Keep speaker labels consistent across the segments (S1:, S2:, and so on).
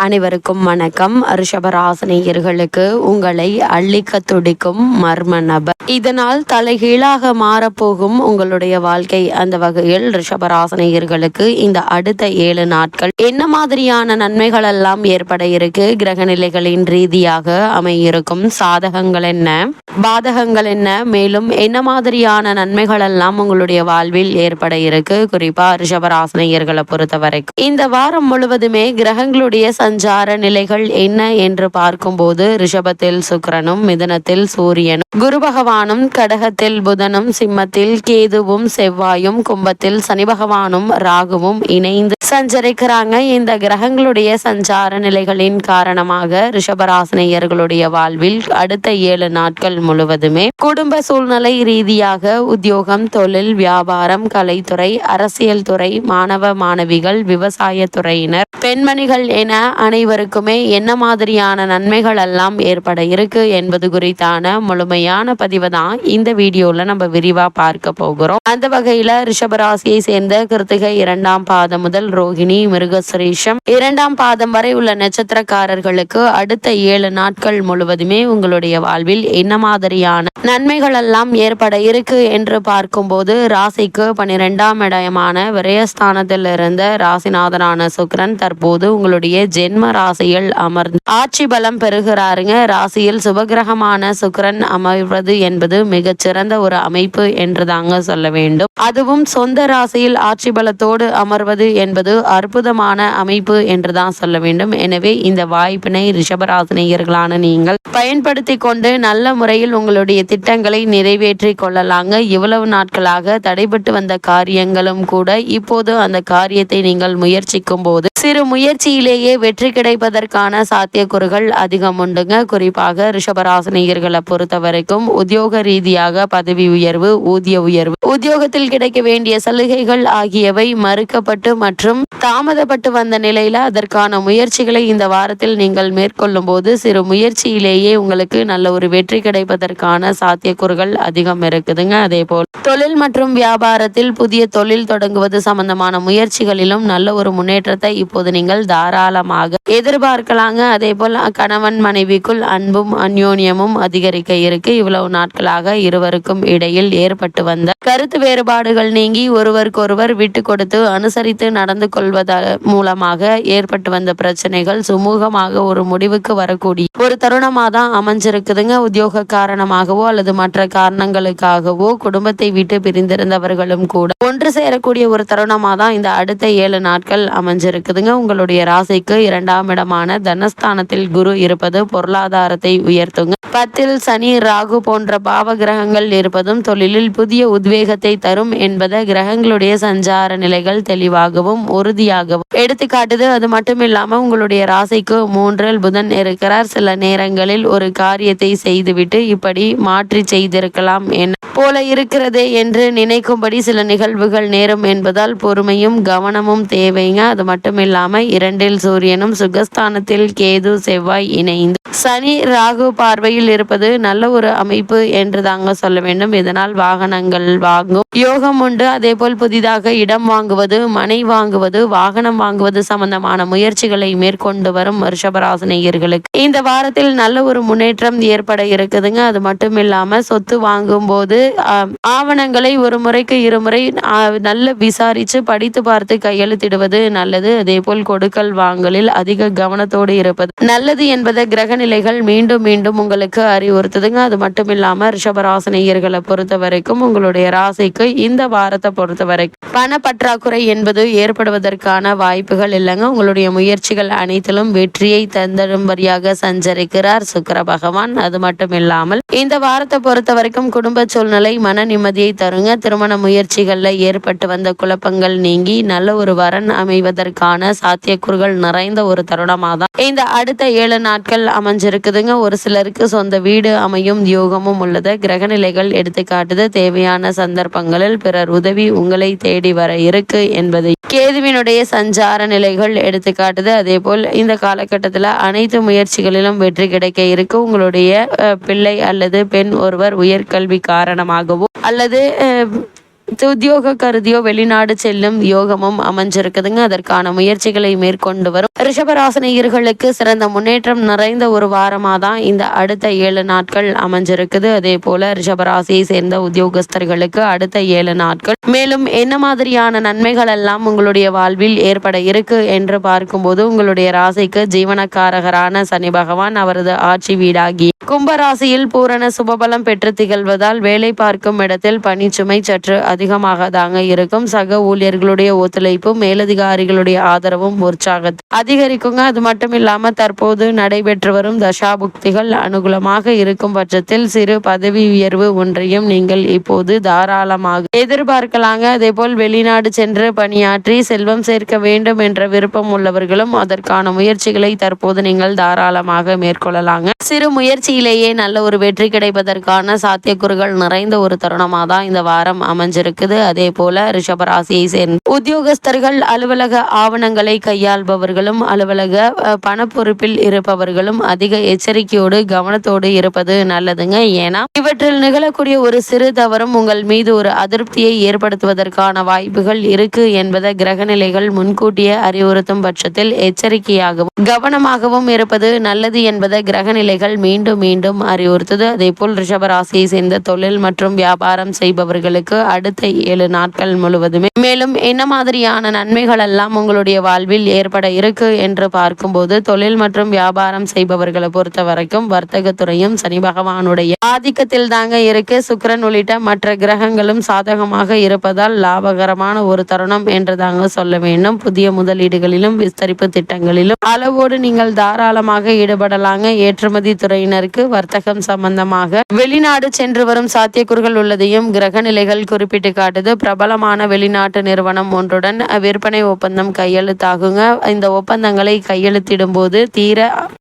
S1: அனைவருக்கும் வணக்கம். ரிஷபராசனியர்களுக்கு உங்களை அள்ளிக்க துடிக்கும் மர்ம நபர். இதனால் தலைகீழாக மாறப்போகும் உங்களுடைய வாழ்க்கை அந்த வகையில் ரிஷபராசனியர்களுக்கு இந்த அடுத்த ஏழு நாட்கள் என்ன மாதிரியான நன்மைகள் எல்லாம் ஏற்பட இருக்கு? கிரக நிலைகளின் ரீதியாக அமையிருக்கும் சாதகங்கள் என்ன? பாதகங்கள் என்ன? மேலும் என்ன மாதிரியான நன்மைகள் எல்லாம் உங்களுடைய வாழ்வில் ஏற்பட இருக்கு? குறிப்பா ரிஷபராசனையர்களை பொறுத்த வரைக்கும் இந்த வாரம் முழுவதுமே கிரகங்களுடைய சஞ்சார நிலைகள் என்ன என்று பார்க்கும்போது ரிஷபத்தில் சுக்கரனும் மிதனத்தில் சூரியனும் குரு பகவானும் கடகத்தில் புதனும் சிம்மத்தில் கேதுவும் செவ்வாயும் கும்பத்தில் சனி பகவானும் ராகுவும் இணைந்து சஞ்சரிக்கிறாங்க. இந்த கிரகங்களுடைய சஞ்சார நிலைகளின் காரணமாக ரிஷபராசனையர்களுடைய வாழ்வில் அடுத்த ஏழு நாட்கள் முழுவதுமே குடும்ப சூழ்நிலை ரீதியாக உத்தியோகம் தொழில் வியாபாரம் கலைத்துறை அரசியல் துறை மாணவ மாணவிகள் விவசாய துறையினர் பெண்மணிகள் என அனைவருக்குமே என்ன மாதிரியான நன்மைகள் எல்லாம் ஏற்பட இருக்கு என்பது குறித்தான முழுமையான பதிவு தான் இந்த வீடியோல நம்ம விரிவா பார்க்க போகிறோம். அந்த வகையில ரிஷபராசியை சேர்ந்த கிருத்திகை இரண்டாம் பாதம் முதல் ரோகிணி மிருகசுரேஷம் இரண்டாம் பாதம் வரை உள்ள நட்சத்திரக்காரர்களுக்கு அடுத்த ஏழு நாட்கள் முழுவதுமே உங்களுடைய வாழ்வில் என்ன மாதிரியான நன்மைகள் எல்லாம் ஏற்பட இருக்கு என்று பார்க்கும்போது ராசிக்கு பனிரெண்டாம் இடமான விரயஸ்தானத்தில் இருந்த ராசிநாதனான சுக்கிரன் தற்போது போது உங்களுடைய ஜென்ம ராசியில் அமர்ந்து ஆட்சி பலம் பெறுகிறாருங்க. ராசியில் சுபகிரகமான சுக்கிரன் அமர்வது என்பது மிகச்சிறந்த ஒரு அமைப்பு என்று தாங்க சொல்ல வேண்டும். அதுவும் சொந்த ராசியில் ஆட்சி பலத்தோடு அமர்வது என்பது அற்புதமான அமைப்பு என்று தான் சொல்ல வேண்டும். எனவே இந்த வாய்ப்பினை ரிஷபராசினியர்களான நீங்கள் பயன்படுத்தி கொண்டு நல்ல முறையில் உங்களுடைய திட்டங்களை நிறைவேற்றி கொள்ளலாங்க. இவ்வளவு நாட்களாக தடைபட்டு வந்த காரியங்களும் கூட இப்போது அந்த காரியத்தை நீங்கள் முயற்சிக்கும் போது சிறு முயற்சியிலேயே வெற்றி கிடைப்பதற்கான சாத்தியக்கூறுகள் அதிகம் உண்டுங்க. குறிப்பாக ரிஷபராசினியர்களை பொறுத்த வரைக்கும் உத்தியோக ரீதியாக பதவி உயர்வு ஊதிய உயர்வு உத்தியோகத்தில் கிடைக்க வேண்டிய சலுகைகள் ஆகியவை மறுக்கப்பட்டு மற்றும் தாமதப்பட்டு வந்த நிலையில அதற்கான முயற்சிகளை இந்த வாரத்தில் நீங்கள் மேற்கொள்ளும் போது சிறு முயற்சியிலேயே உங்களுக்கு நல்ல ஒரு வெற்றி கிடைப்பதற்கான சாத்தியக்கூறுகள் அதிகம் இருக்குதுங்க. அதே போல் தொழில் மற்றும் வியாபாரத்தில் புதிய தொழில் தொடங்குவது சம்பந்தமான முயற்சிகளிலும் நல்ல ஒரு முன்னேற்றத்தை இப்போது நீங்கள் தாராளமாக எதிர்பார்க்கலாங்க. அதே போல் கணவன் மனைவிக்குள் அன்பும் அந்யோன்யமும் அதிகரிக்க இருக்கு. இவ்வளவு நாட்களாக இருவருக்கும் இடையில் ஏற்பட்டு வந்த கருத்து வேறுபாடுகள் நீங்கி ஒருவருக்கொருவர் விட்டு கொடுத்து அனுசரித்து நடந்து கொள்வதன் மூலமாக ஏற்பட்டு வந்த பிரச்சனைகள் சுமூகமாக ஒரு முடிவுக்கு வரக்கூடிய ஒரு தருணமா தான் அமைஞ்சிருக்குதுங்க. உத்தியோக காரணமாகவோ அல்லது மற்ற காரணங்களுக்காகவோ குடும்பத்தை விட்டு பிரிந்திருந்தவர்களும் கூட ஒன்று சேரக்கூடிய ஒரு தருணமா தான் இந்த அடுத்த ஏழு நாட்கள் அமைஞ்சிருக்குது. அமைஞ்சிருக்குதுங்க உங்களுடைய ராசிக்கு இரண்டாம் இடமான தனஸ்தானத்தில் குரு இருப்பது பொருளாதாரத்தை உயர்த்துங்க. பத்தில் சனி ராகு போன்ற பாவ கிரகங்கள் இருப்பதும் தொழிலில் புதிய உத்வேகத்தை தரும் என்பதை கிரகங்களுடைய சஞ்சார நிலைகள் தெளிவாகவும் உறுதியாகவும். எடுத்துக்காட்டுது அது மட்டும் இல்லாம உங்களுடைய ராசிக்கு மூன்றில் புதன் இருக்கிறார். சில நேரங்களில் ஒரு காரியத்தை செய்துவிட்டு இப்படி மாற்றி செய்திருக்கலாம் என போல இருக்கிறதே என்று நினைக்கும்படி சில நிகழ்வுகள் நேரும் என்பதால் பொறுமையும் கவனமும் தேவைங்க. அது மட்டும் இல்லாம இரண்டில் சூரியனும் சுகஸ்தானத்தில் கேது செவ்வாய் இணைந்து. சனி ராகு பார்வையில் இருப்பது நல்ல ஒரு அமைப்பு என்று தாங்க சொல்ல வேண்டும். இதனால் வாகனங்கள் வாங்கும். யோகம் உண்டு. அதே போல் புதிதாக இடம் வாங்குவது மனை வாங்குவது வாகனம் வாங்குவது சம்பந்தமான முயற்சிகளை மேற்கொண்டு வரும் வருஷபராசனையர்களுக்கு இந்த வாரத்தில் நல்ல ஒரு முன்னேற்றம் ஏற்பட இருக்குதுங்க. அது மட்டும் இல்லாம சொத்து வாங்கும் போது ஆவணங்களை ஒரு முறைக்கு இருமுறை நல்ல விசாரிச்சு படித்து பார்த்து கையெழுத்திடுவது நல்லது. அதே போல் கொடுக்கல் வாங்கலில் அதிக கவனத்தோடு இருப்பது நல்லது என்பதை கிரக நிலைகள் மீண்டும் மீண்டும் உங்களுக்கு அறிவுறுத்துதுங்க. அது மட்டும் இல்லாம ரிஷபராசனியர்களை பொறுத்த வரைக்கும் உங்களுடைய ராசிக்கு இந்த வாரத்தை பொறுத்த வரைக்கும் பண பற்றாக்குறை என்பது ஏற்படுவதற்கான வாய்ப்புகள் இல்லைங்க. உங்களுடைய முயற்சிகள் அனைத்திலும் வெற்றியை தந்தரும்படியாக சஞ்சரிக்கிறார் சுக்கர பகவான். அது மட்டும் இல்லாமல் இந்த வாரத்தை பொறுத்த வரைக்கும் குடும்ப சூழ்நிலை மன நிம்மதியை தருங்க. திருமண முயற்சிகள்ல ஏற்பட்டு வந்த குழப்பங்கள் நீங்கி நல்ல ஒரு வரன் அமைவதற்கான சாத்தியக்கூறுகள் நிறைந்த ஒரு தருணமாக தான் இந்த அடுத்த ஏழு நாட்கள் அமைஞ்சிருக்குதுங்க. ஒரு சிலருக்கு சொந்த வீடு அமையும் யோகமும் உள்ளது. கிரகநிலைகள் எடுத்துக்காட்டுது தேவையான சந்தர்ப்பங்களில் பிறர் உதவி உங்களை தேடி வர இருக்கு என்பதை கேதுவினுடைய சஞ்சார நிலைகள் எடுத்துக்காட்டுது அதே போல் இந்த காலகட்டத்தில் அனைத்து முயற்சிகளிலும் வெற்றி கிடைக்க இருக்கு. உங்களுடைய பிள்ளை அல்லது பெண் ஒருவர் உயர்கல்வி காரணமாகவோ அல்லது உத்தியோக கருதியோ வெளிநாடு செல்லும் யோகமும் அமைஞ்சிருக்குதுங்க. அதற்கான முயற்சிகளை மேற்கொண்டு வரும். ரிஷபராசனியர்களுக்கு சிறந்த முன்னேற்றம் நிறைந்த ஒரு வாரமாக தான் இந்த அடுத்த ஏழு நாட்கள் அமைஞ்சிருக்குது. அதே போல ரிஷபராசியை சேர்ந்த உத்தியோகஸ்தர்களுக்கு அடுத்த ஏழு நாட்கள். மேலும் என்ன மாதிரியான நன்மைகள் எல்லாம் உங்களுடைய வாழ்வில் ஏற்பட இருக்கு என்று பார்க்கும்போது உங்களுடைய ராசிக்கு ஜீவனக்காரகரான சனி பகவான் அவரது ஆட்சி வீடாகி. கும்பராசியில் பூரண சுபபலம் பெற்று திகழ்வதால் வேலை பார்க்கும் இடத்தில் பணிச்சுமை சற்று அதிகமாக தாங்க இருக்கும். சக ஊழியர்களுடைய ஒத்துழைப்பும் மேலதிகாரிகளுடைய ஆதரவும் உற்சாகத்தை அதிகரிக்குங்க. அது மட்டும் இல்லாம தற்போது நடைபெற்று வரும் தசாபுக்திகள் அனுகூலமாக இருக்கும் பட்சத்தில் சிறு பதவி உயர்வு ஒன்றையும் நீங்கள் இப்போது தாராளமாக எதிர்பார்க்கலாங்க. அதே போல் வெளிநாடு சென்று பணியாற்றி செல்வம் சேர்க்க வேண்டும் என்ற விருப்பம் உள்ளவர்களும் அதற்கான முயற்சிகளை தற்போது நீங்கள் தாராளமாக மேற்கொள்ளலாங்க. சிறு முயற்சியிலேயே நல்ல ஒரு வெற்றி கிடைப்பதற்கான சாத்தியக்கூறுகள் நிறைந்த ஒரு தருணமாக தான் இந்த வாரம் இருக்குது. அதே போல ரிஷபராசியை சேர்ந்த உத்தியோகஸ்தர்கள் அலுவலக ஆவணங்களை கையாள்பவர்களும் அலுவலக பண பொறுப்பில் இருப்பவர்களும் அதிக எச்சரிக்கையோடு கவனத்தோடு இருப்பது நல்லதுங்க. ஏன்னா இவற்றில் நிகழக்கூடிய ஒரு சிறு தவறும் உங்கள் மீது ஒரு அதிருப்தியை ஏற்படுத்துவதற்கான வாய்ப்புகள் இருக்கு என்பதை கிரகநிலைகள் முன்கூட்டியே அறிவுறுத்தும் பட்சத்தில் எச்சரிக்கையாகவும் கவனமாகவும் இருப்பது நல்லது என்பதை கிரகநிலைகள் மீண்டும் மீண்டும் அறிவுறுத்தது. அதே போல் ரிஷபராசியை சேர்ந்த தொழில் மற்றும் வியாபாரம் செய்பவர்களுக்கு அடுத்த ஏழு நாட்கள் முழுவதுமே. மேலும் என்ன மாதிரியான நன்மைகள் எல்லாம் உங்களுடைய வாழ்வில் ஏற்பட இருக்கு என்று பார்க்கும்போது தொழில் மற்றும் வியாபாரம் செய்பவர்களை பொறுத்த வரைக்கும் வர்த்தகத்துறையும் சனி பகவானுடைய ஆதிக்கத்தில் தாங்க இருக்கு. சுக்கரன் உள்ளிட்ட மற்ற கிரகங்களும் சாதகமாக இருப்பதால் லாபகரமான ஒரு தருணம் என்று தாங்க சொல்ல வேண்டும். புதிய முதலீடுகளிலும் விஸ்தரிப்பு திட்டங்களிலும் அளவோடு நீங்கள் தாராளமாக ஈடுபடலாங்க. ஏற்றுமதி துறையினருக்கு வர்த்தகம் சம்பந்தமாக வெளிநாடு சென்று வரும் சாத்தியக்கூறுகள் உள்ளதையும் கிரக நிலைகள் குறிப்பிட்டு காட்டுது பிரபலமான வெளிநாட்டு நிறுவனம் ஒன்றுடன் விற்பனை ஒப்பந்தம் கையெழுத்தாகுங்க. இந்த ஒப்பந்தங்களை கையெழுத்திடும் போது தீர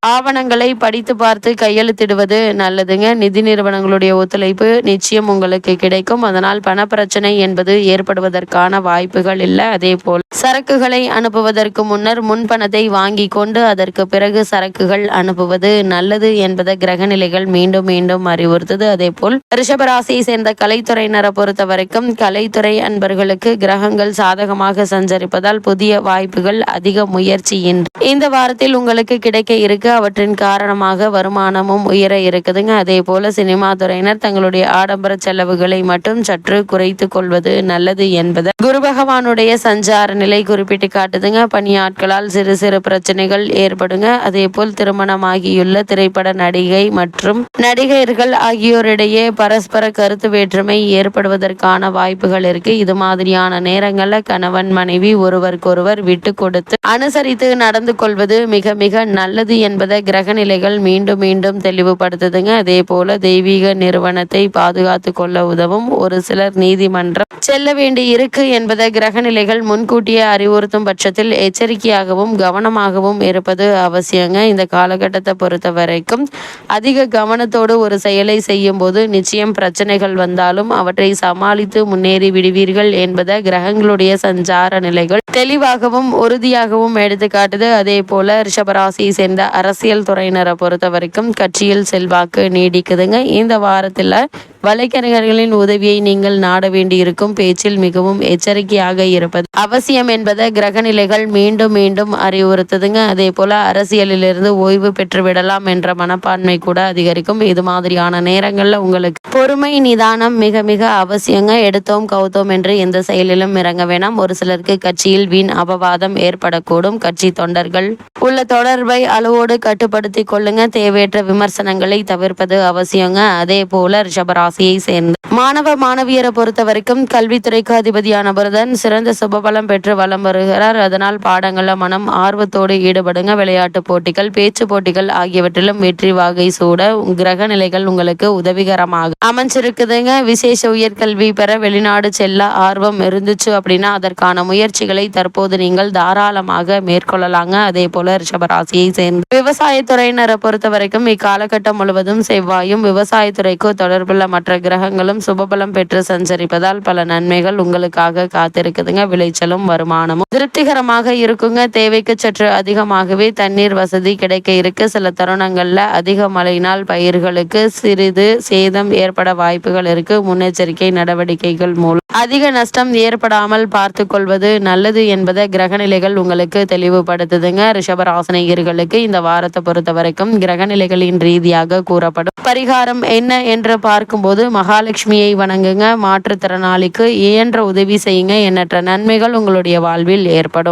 S1: ஆவணங்களை படித்து பார்த்து கையெழுத்திடுவது நல்லதுங்க. நிதி நிறுவனங்களுடைய ஒத்துழைப்பு நிச்சயம் உங்களுக்கு கிடைக்கும். அதனால் பண பிரச்சனை என்பது ஏற்படுவதற்கான வாய்ப்புகள் இல்லை. அதே போல் சரக்குகளை அனுப்புவதற்கு முன்னர் முன்பணத்தை வாங்கி கொண்டு அதற்கு பிறகு சரக்குகள் அனுப்புவது நல்லது என்பதை கிரகநிலைகள் மீண்டும் மீண்டும் அறிவுறுத்தது. அதே போல் ரிஷபராசியை சேர்ந்த கலைத்துறையினரை பொறுத்த வரைக்கும் கலைத்துறை அன்பர்களுக்கு கிரகங்கள் சாதகமாக சஞ்சரிப்பதால் புதிய வாய்ப்புகள் அதிக முயற்சியின் இந்த வாரத்தில் உங்களுக்கு கிடைக்க இருக்கு அவற்றின் காரணமாக வருமானமும் உயர இருக்குதுங்க. அதே போல் சினிமா துறையினர் தங்களுடைய ஆடம்பர செலவுகளை மட்டும் சற்று குறைத்து கொள்வது நல்லது என்பது குரு பகவானுடைய சஞ்சார நிலை குறிப்பிட்டு காட்டுதுங்க. பணியாட்களால் சிறு சிறு பிரச்சனைகள் ஏற்படுங்க. அதே போல் திருமணமாகியுள்ள திரைப்பட நடிகை மற்றும் நடிகர்கள் ஆகியோரிடையே பரஸ்பர கருத்து வேற்றுமை ஏற்படுவதற்கான வாய்ப்புகள் இருக்கு. இது மாதிரியான நேரங்களில் கணவன் மனைவி ஒருவருக்கொருவர் விட்டு கொடுத்து அனுசரித்து நடந்து கொள்வது மிக மிக நல்லது என்பதை கிரகநிலைகள் மீண்டும் மீண்டும் தெளிவுபடுத்துதுங்க. அதே போல தெய்வீக நிறுவனத்தை பாதுகாத்து கொள்ள உதவும் ஒரு சிலர் நீதிமன்றம் செல்ல வேண்டி இருக்கு என்பதை கிரகநிலைகள் முன்கூட்டியே அறிவுறுத்தும் பட்சத்தில் எச்சரிக்கையாகவும் கவனமாகவும் இருப்பது அவசியங்க. இந்த காலகட்டத்தை பொறுத்த வரைக்கும் அதிக கவனத்தோடு ஒரு செயலை செய்யும் போது நிச்சயம் பிரச்சனைகள் வந்தாலும் அவற்றை சமாளித்து முன்னேறி விடுவீர்கள் என்பதை கிரகங்களுடைய சஞ்சார நிலைகள் தெளிவாகவும் உறுதியாகவும் எடுத்து காட்டுது அதே போல ரிஷபராசியை சேர்ந்த அரசியல் துறையினரை பொறுத்த வரைக்கும் கட்சியில் செல்வாக்கு நீடிக்குதுங்க. இந்த வாரத்தில் வலைக்கறிஞர்களின் உதவியை நீங்கள் நாட வேண்டியிருக்கும் பேச்சில் மிகவும் எச்சரிக்கையாக இருப்பது அவசியம் என்பதை கிரகநிலைகள் மீண்டும் மீண்டும் அறிவுறுத்துதுங்க. அதே போல அரசியலிலிருந்து ஓய்வு பெற்று விடலாம் என்ற மனப்பான்மை கூட அதிகரிக்கும். இது மாதிரியான நேரங்களில் உங்களுக்கு பொறுமை நிதானம் மிக மிக அவசியங்க. எடுத்தோம் கவுத்தோம் என்று எந்த செயலிலும் இறங்க வேணாம். ஒரு சிலருக்கு கட்சியில் வீண் அபவாதம் ஏற்படக்கூடும். கட்சி தொண்டர்கள் உள்ள தொடர்பை அளவோடு கட்டுப்படுத்தி கொள்ளுங்க. தேவையற்ற விமர்சனங்களை தவிர்ப்பது அவசியங்க. அதே போல ராசியை சேர்ந்த மாணவ மாணவியரை பொறுத்த வரைக்கும் கல்வித்துறைக்கு அதிபதியான புரதன் சிறந்த சுபபலம் பெற்று வலம் வருகிறார். அதனால் பாடங்களில் மனம் ஆர்வத்தோடு ஈடுபடுங்க. விளையாட்டு போட்டிகள் பேச்சு போட்டிகள் ஆகியவற்றிலும் வெற்றி வாகை சூட கிரக நிலைகள் உங்களுக்கு உதவிகரமாக அமைஞ்சிருக்குதுங்க. விசேஷ உயர்கல்வி பெற வெளிநாடு செல்ல ஆர்வம் இருந்துச்சு அப்படின்னா அதற்கான முயற்சிகளை தற்போது நீங்கள் தாராளமாக மேற்கொள்ளலாங்க. அதே போல ரிஷபராசியை சேர்ந்து விவசாயத்துறையினரை பொறுத்த வரைக்கும் இக்காலகட்டம் முழுவதும் செவ்வாயும் விவசாயத்துறைக்கு தொடர்புள்ள மற்ற கிரகங்களும் சுபபலம் பெற்று சஞ்சரிப்பதால் பல நன்மைகள் உங்களுக்காக காத்திருக்குதுங்க. விளைச்சலும் வருமானமும் திருப்திகரமாக இருக்குங்க. தேவைக்கு சற்று அதிகமாகவே தண்ணீர் வசதி கிடைக்க இருக்கு. சில தருணங்கள்ல அதிக மழையினால் பயிர்களுக்கு சிறிது சேதம் ஏற்பட வாய்ப்புகள் இருக்கு. முன்னெச்சரிக்கை நடவடிக்கைகள் மூலம் அதிக நஷ்டம் ஏற்படாமல் பார்த்து கொள்வது நல்லது என்பதை கிரகநிலைகள் உங்களுக்கு தெளிவுபடுத்துதுங்க. ரிஷபராசனிகர்களுக்கு இந்த வாரத்தை பொறுத்த வரைக்கும் கிரகநிலைகளின் ரீதியாக கூறப்படும். பரிகாரம் என்ன என்று பார்க்கும்போது மகாலட்சுமியை வணங்குங்க. மாற்றுத்திறனாளிக்கு இயன்ற உதவி செய்யுங்க. எண்ணற்ற நன்மைகள் உங்களுடைய வாழ்வில் ஏற்படும்.